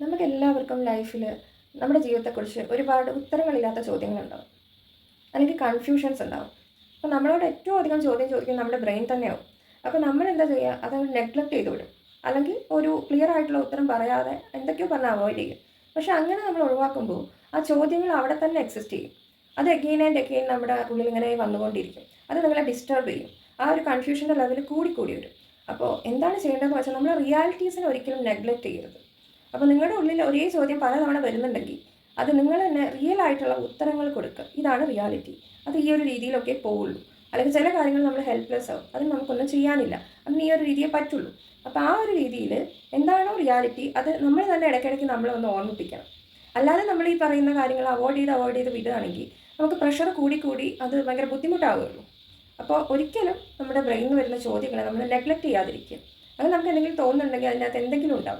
നമുക്ക് എല്ലാവർക്കും ലൈഫിൽ നമ്മുടെ ജീവിതത്തെക്കുറിച്ച് ഒരുപാട് ഉത്തരങ്ങളില്ലാത്ത ചോദ്യങ്ങളുണ്ടാവും. അല്ലെങ്കിൽ കൺഫ്യൂഷൻസ് ഉണ്ടാവും. അപ്പോൾ നമ്മളോട് ഏറ്റവും അധികം ചോദ്യം ചോദിക്കുന്നത് നമ്മുടെ ബ്രെയിൻ തന്നെയാവും. അപ്പോൾ നമ്മൾ എന്താ ചെയ്യുക അത് നെഗ്ലക്ട് ചെയ്ത് വിടും. അല്ലെങ്കിൽ ഒരു ക്ലിയർ ആയിട്ടുള്ള ഉത്തരം പറയാതെ എന്തൊക്കെയോ പറഞ്ഞ് അവോയ്ഡ് ചെയ്യും. പക്ഷേ അങ്ങനെ നമ്മൾ ഒഴിവാക്കുമ്പോൾ ആ ചോദ്യങ്ങൾ അവിടെ തന്നെ എക്സിസ്റ്റ് ചെയ്യും. അത് എഗെയിൻ ആൻഡ് എഗെയിൻ നമ്മുടെ ഉള്ളിൽ ഇങ്ങനെ വന്നുകൊണ്ടിരിക്കും. അത് നിങ്ങളെ ഡിസ്റ്റർബ് ചെയ്യും. ആ ഒരു കൺഫ്യൂഷന്റെ ലെവൽ കൂടി കൂടി വരും. അപ്പോൾ എന്താണ് ചെയ്യേണ്ടതെന്ന് വെച്ചാൽ നമ്മൾ റിയാലിറ്റീസിനെ ഒരിക്കലും നെഗ്ലക്റ്റ് ചെയ്യരുത്. അപ്പോൾ നിങ്ങളുടെ ഉള്ളിൽ ഒരേ ചോദ്യം പലതവണ വരുന്നുണ്ടെങ്കിൽ അത് നിങ്ങൾ തന്നെ റിയൽ ആയിട്ടുള്ള ഉത്തരങ്ങൾ കൊടുക്കുക. ഇതാണ് റിയാലിറ്റി അത് ഈ ഒരു രീതിയിലൊക്കെ പോവുള്ളൂ. അല്ലെങ്കിൽ ചില കാര്യങ്ങൾ നമ്മൾ ഹെൽപ്ലെസ് ആവും. അത് നമുക്കൊന്നും ചെയ്യാനില്ല. അതിന് ഈ ഒരു രീതിയെ പറ്റുള്ളൂ. അപ്പോൾ ആ ഒരു രീതിയിൽ എന്താണോ റിയാലിറ്റി അത് നമ്മൾ തന്നെ ഇടയ്ക്കിടയ്ക്ക് നമ്മളെ ഒന്ന് ഓർമ്മിപ്പിക്കണം. അല്ലാതെ നമ്മൾ ഈ പറയുന്ന കാര്യങ്ങൾ അവോയ്ഡ് ചെയ്ത് അവോയ്ഡ് ചെയ്ത് വിടുകയാണെങ്കിൽ നമുക്ക് പ്രഷർ കൂടിക്കൂടി കൂടി അത് ഭയങ്കര ബുദ്ധിമുട്ടാവുകയുള്ളൂ. അപ്പോൾ ഒരിക്കലും നമ്മുടെ ബ്രെയിനിൽ വരുന്ന ചോദ്യങ്ങളെ നമ്മൾ നെഗ്ലക്റ്റ് ചെയ്യാതിരിക്കുക. അത് നമുക്ക് എന്തെങ്കിലും തോന്നുന്നുണ്ടെങ്കിൽ അതിനകത്ത് എന്തെങ്കിലും ഉണ്ടാവും.